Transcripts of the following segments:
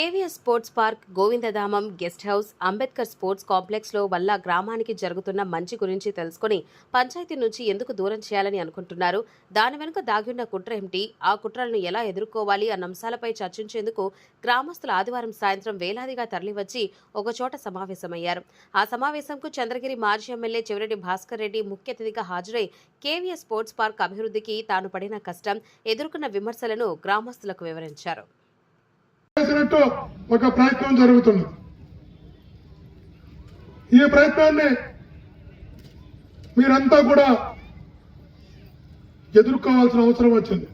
KVS sports park Govindadhamam guest house Ambedkar sports కాంప్లెక్స్లో వల్ల గ్రామానికి జరుగుతున్న మంచి గురించి తెలుసుకుని పంచాయతీ నుంచి ఎందుకు దూరం చేయాలని అనుకుంటున్నారు. దాని వెనుక దాగిన్న కుట్ర ఏమిటి? ఆ కుట్రలను ఎలా ఎదుర్కోవాలి అన్న అంశాలపై చర్చించేందుకు గ్రామస్తులు ఆదివారం సాయంత్రం వేలాదిగా తరలివచ్చి ఒకచోట సమావేశమయ్యారు. ఆ సమావేశంకు చంద్రగిరి మాజీ ఎమ్మెల్యే చెవిరెడ్డి భాస్కర్ రెడ్డి ముఖ్య అతిథిగా హాజరై కేవీఎస్ స్పోర్ట్స్ పార్క్ అభివృద్ధికి తాను పడిన కష్టం ఎదుర్కొన్న విమర్శలను గ్రామస్తులకు వివరించారు. చేసినట్టు ఒక ప్రయత్నం జరుగుతుంది. ఈ ప్రయత్నాన్ని మీరంతా కూడా ఎదుర్కోవాల్సిన అవసరం వచ్చింది.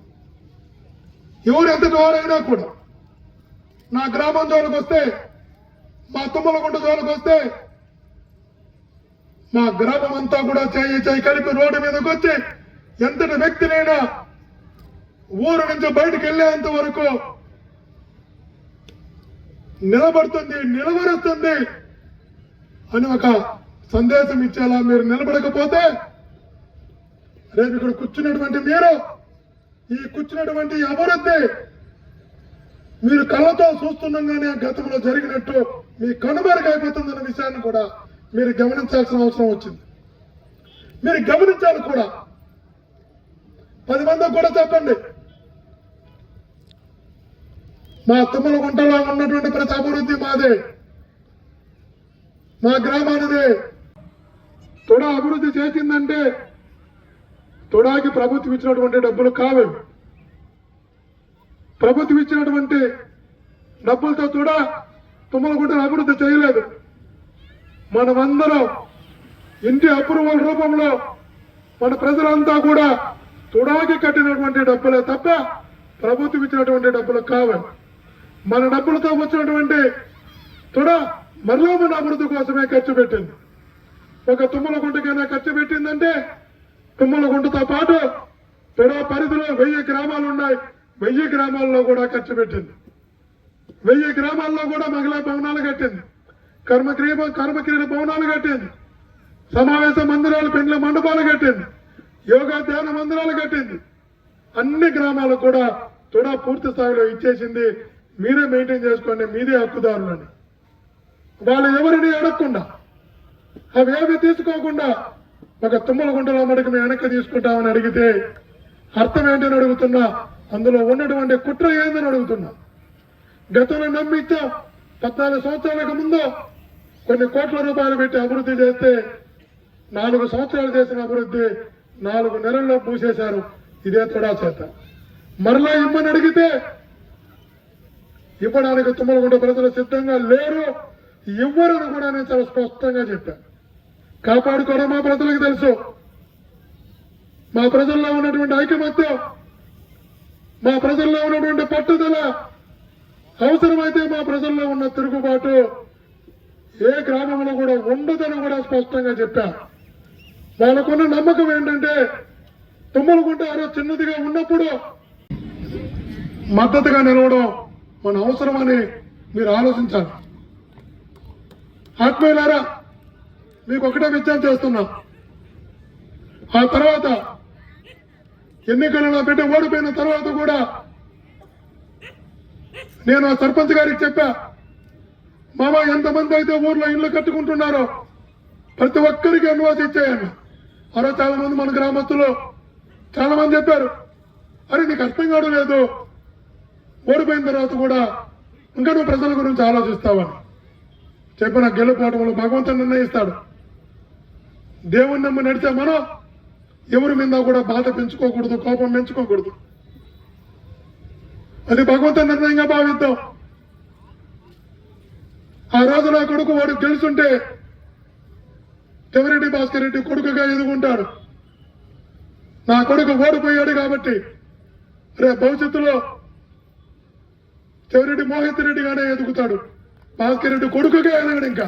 ఎవరు ఎంతటి వారైనా కూడా నా గ్రామం జోలికి వస్తే మా తుమ్మలగుంట జోలికి వస్తే మా గ్రామం అంతా కూడా చేయి చేయి కలిపి రోడ్డు మీదకి వచ్చి ఎంతటి వ్యక్తినైనా ఊరు నుంచి బయటకు వెళ్ళేంత వరకు నిలబడుతుంది నిలబడుతుంది అని ఒక సందేశం ఇచ్చేలా మీరు నిలబడకపోతే రేపు ఇక్కడ కూర్చున్నటువంటి మీరు ఈ కూర్చున్నటువంటి అభివృద్ధి మీరు కళ్ళతో చూస్తుండగానే గతంలో జరిగినట్టు మీ కనుమరుగైపోతుందన్న విషయాన్ని కూడా మీరు గమనించాల్సిన అవసరం వచ్చింది. మీరు గమనించాలి కూడా. పది మందికి కూడా చెప్పండి. మా తుమ్మల గుంటలో ఉన్నటువంటి ప్రతి అభివృద్ధి మాదే. మా గ్రామానిదే. తొడ అభివృద్ధి చేసిందంటే తొడాకి ప్రభుత్వం ఇచ్చినటువంటి డబ్బులు కావు. ప్రభుత్వం ఇచ్చినటువంటి డబ్బులతో కూడా తుమ్మలగుంటను అభివృద్ధి చేయలేదు. మనమందరం ఇంటి అప్రూవల్ రూపంలో మన ప్రజలంతా కూడా తుడాకి కట్టినటువంటి డబ్బులే తప్ప ప్రభుత్వం ఇచ్చినటువంటి డబ్బులు కావాలి మన డబ్బులతో వచ్చినటువంటి తుడ మరలా మన అభివృద్ధి కోసమే ఖర్చు పెట్టింది. ఒక తుమ్మల గుంటకైనా ఖర్చు పెట్టిందంటే తుమ్మల గుంటతో పాటు తుడ పరిధిలో వెయ్యి గ్రామాలు ఉన్నాయి. వెయ్యి గ్రామాల్లో కూడా ఖర్చు పెట్టింది. వెయ్యి గ్రామాల్లో కూడా మహిళా భవనాలు కట్టింది. కర్మక్రియ కర్మక్రియ భవనాలు కట్టింది. సమావేశ మందిరాలు పెండ్ల మండపాలు కట్టింది. యోగా ధ్యాన మందిరాలు కట్టింది. అన్ని గ్రామాలకు కూడా తుడా పూర్తి స్థాయిలో ఇచ్చేసింది మీరే మెయింటైన్ చేసుకోండి మీదే హక్కుదారులని వాళ్ళు ఎవరిని అడగకుండా అవి ఏమి తీసుకోకుండా ఒక తుమ్మల గుంటలో మటుకు మేము వెనక్కి తీసుకుంటామని అడిగితే అర్థం ఏంటని అడుగుతున్నా అందులో ఉన్నటువంటి కుట్ర ఏందని అడుగుతున్నా. గతంలో నమ్మిచ్చాం పద్నాలుగు సంవత్సరాలకు ముందు కొన్ని కోట్ల రూపాయలు పెట్టి అభివృద్ధి చేస్తే నాలుగు సంవత్సరాలు చేసిన అభివృద్ధి నాలుగు నెలల్లో పూసేశారు ఇదే తొడా చేత. మరలా ఇమ్మని అడిగితే ఇవ్వడానికి తుమ్మలగుంట ప్రజలు సిద్ధంగా లేరు. ఇవ్వరని కూడా నేను చాలా స్పష్టంగా చెప్పాను కాపాడుకోవడం మా ప్రజలకు తెలుసు. మా ప్రజల్లో ఉన్నటువంటి ఐకమత్యం మా ప్రజల్లో ఉన్నటువంటి పట్టుదల అవసరమైతే మా ప్రజల్లో ఉన్న తిరుగుబాటు ఏ గ్రామంలో కూడా ఉండదని కూడా స్పష్టంగా చెప్పా. వాళ్ళకున్న నమ్మకం ఏంటంటే తుమ్మలగుంట ఆరో చిన్నదిగా ఉన్నప్పుడు మద్దతుగా నిలవడం మన అవసరమని మీరు ఆలోచించాలి. ఆత్మీయులారా మీకు ఒకటే విజ్ఞప్తి చేస్తున్నాం. ఆ తర్వాత ఎన్నికలలో బిడ్డ ఓడిపోయిన తర్వాత కూడా నేను ఆ సర్పంచ్ గారికి చెప్పా మామ ఎంతమంది అయితే ఊర్లో ఇల్లు కట్టుకుంటున్నారో ప్రతి ఒక్కరికి అనువాసి ఇచ్చేయండి. అరే చాలా మంది మన గ్రామస్తులు చాలా మంది చెప్పారు అరే నీకు అర్థం కావడం లేదు. ఓడిపోయిన తర్వాత కూడా ఇంకా నువ్వు ప్రజల గురించి ఆలోచిస్తావని చెప్పిన గెలుపోవటంలో భగవంతుడు నిర్ణయిస్తాడు. దేవుని నమ్మి నడిచే మనం ఎవరి మీద కూడా బాధ పెంచుకోకూడదు కోపం పెంచుకోకూడదు. అది భగవంతుని నిర్ణయంగా భావిద్దాం. ఆ రోజు నా కొడుకు వాడు గెలుచుంటే చెవిరెడ్డి భాస్కర్ రెడ్డి కొడుకుగా ఎదుగుంటాడు. నా కొడుకు ఓడిపోయాడు కాబట్టి రేపు భవిష్యత్తులో చెవిరెడ్డి మోహిత్ రెడ్డి గానే ఎదుగుతాడు. భాస్కర్ రెడ్డి కొడుకుగా ఎదగడు ఇంకా.